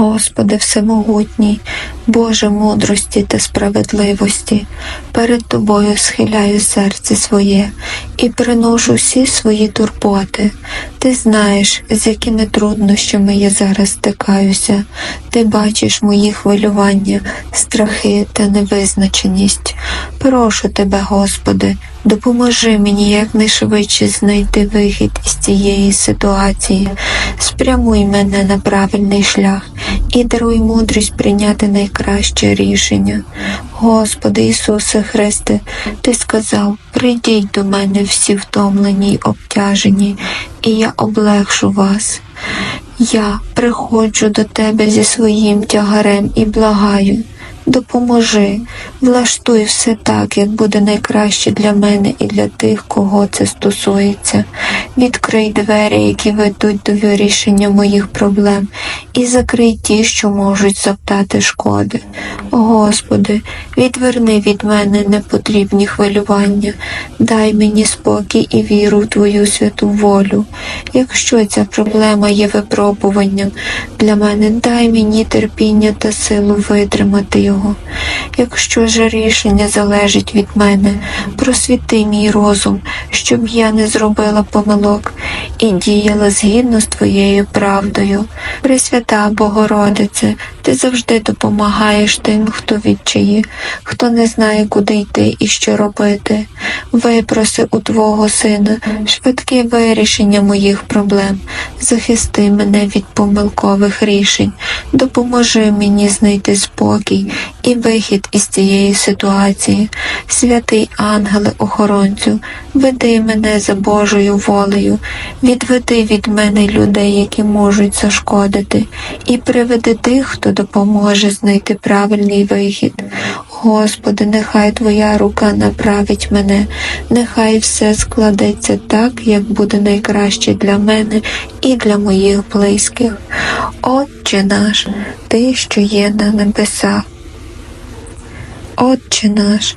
Господи Всемогутній, Боже мудрості та справедливості, перед Тобою схиляю серце своє і приношу всі свої турботи. Ти знаєш, з якими труднощами я зараз стикаюся. Ти бачиш мої хвилювання, страхи та невизначеність. Прошу Тебе, Господи, допоможи мені якнайшвидше знайти вихід із цієї ситуації. Спрямуй мене на правильний шлях і даруй мудрість прийняти найкраще рішення. Господи Ісусе Христе, Ти сказав, прийдіть до мене всі втомлені й обтяжені, і я облегшу вас. Я приходжу до Тебе зі своїм тягарем і благаю. Допоможи, влаштуй все так, як буде найкраще для мене і для тих, кого це стосується. Відкрий двері, які ведуть до вирішення моїх проблем, і закрий ті, що можуть завдати шкоди. Господи, відверни від мене непотрібні хвилювання, дай мені спокій і віру в Твою святу волю. Якщо ця проблема є випробуванням для мене, дай мені терпіння та силу витримати його. Якщо ж рішення залежить від мене, просвіти мій розум, щоб я не зробила помилок і діяла згідно з Твоєю правдою. Пресвята Богородице, ти завжди допомагаєш тим, хто відчає, хто не знає, куди йти і що робити. Випроси у Твого Сина швидке вирішення моїх проблем. Захисти мене від помилкових рішень, допоможи мені знайти спокій і вихід із цієї ситуації. Святий ангеле охоронцю, веди мене за Божою волею, відведи від мене людей, які можуть зашкодити, і приведи тих, хто допоможе знайти правильний вихід. Господи, нехай Твоя рука направить мене, нехай все складеться так, як буде найкраще для мене і для моїх близьких. Отче наш, Ти, що є на небесах. Отче наш,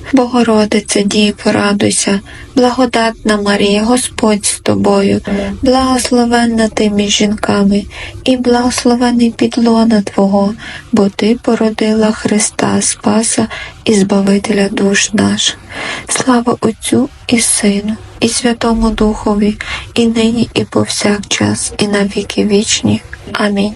Богородице, дій, порадуйся, благодатна Марія, Господь з тобою, благословенна ти між жінками, і благословений підлона Твого, бо Ти породила Христа Спаса і Збавителя душ наших. Слава Отцю і Сину, і Святому Духові, і нині, і повсякчас, і на віки вічні. Амінь.